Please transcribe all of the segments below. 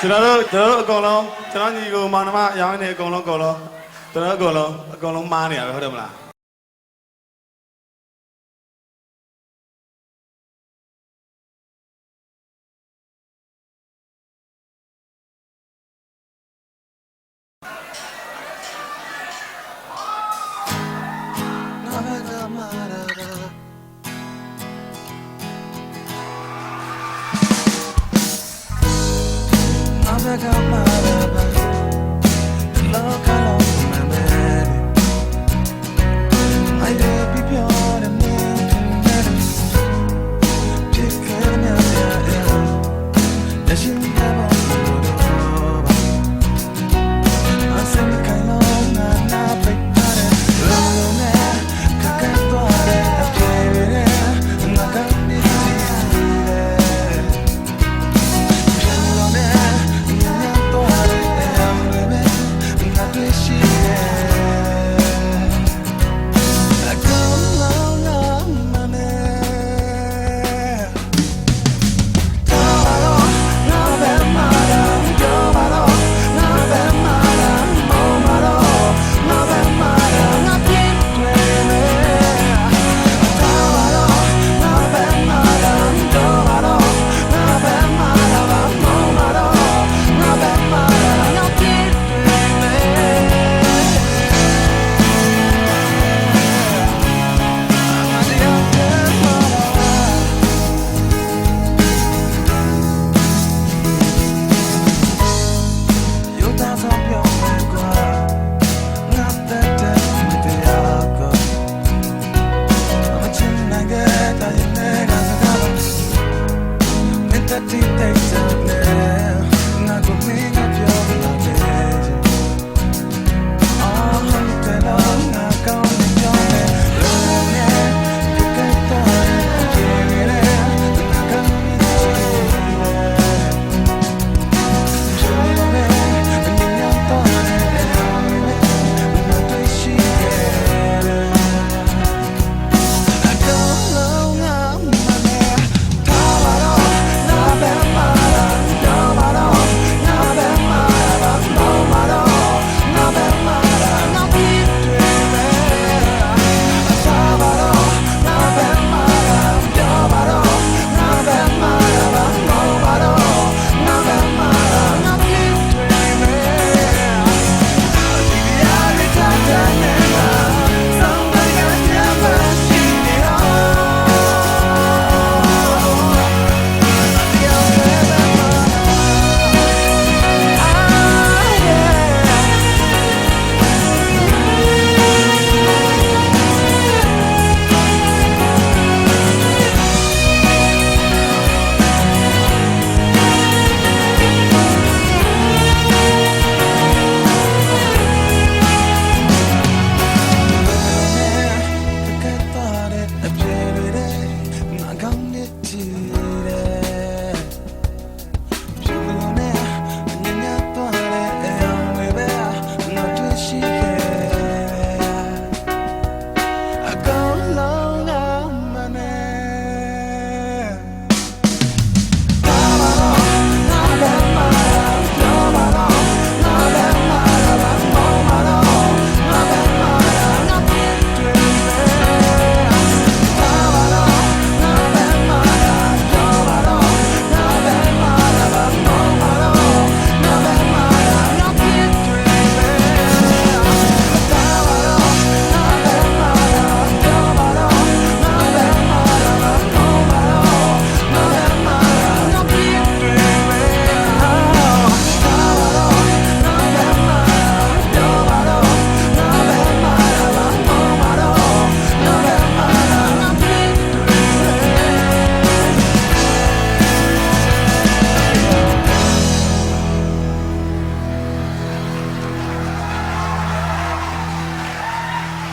ကျွန်တော်တို့ကျွန်တော်တို့အကုန်လုံးကျွန်တော်ညီကိုမောင်နှမအရောင်းနေအကုန်လုံးအကုန်လုံးကျွန်တော်တို့အကုန်လုံးအကုန်လုံးမားနေရပဲဟုတ်တယ်မလား အားလုံး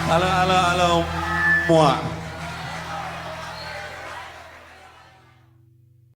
အားလုံးအားလုံးမွာ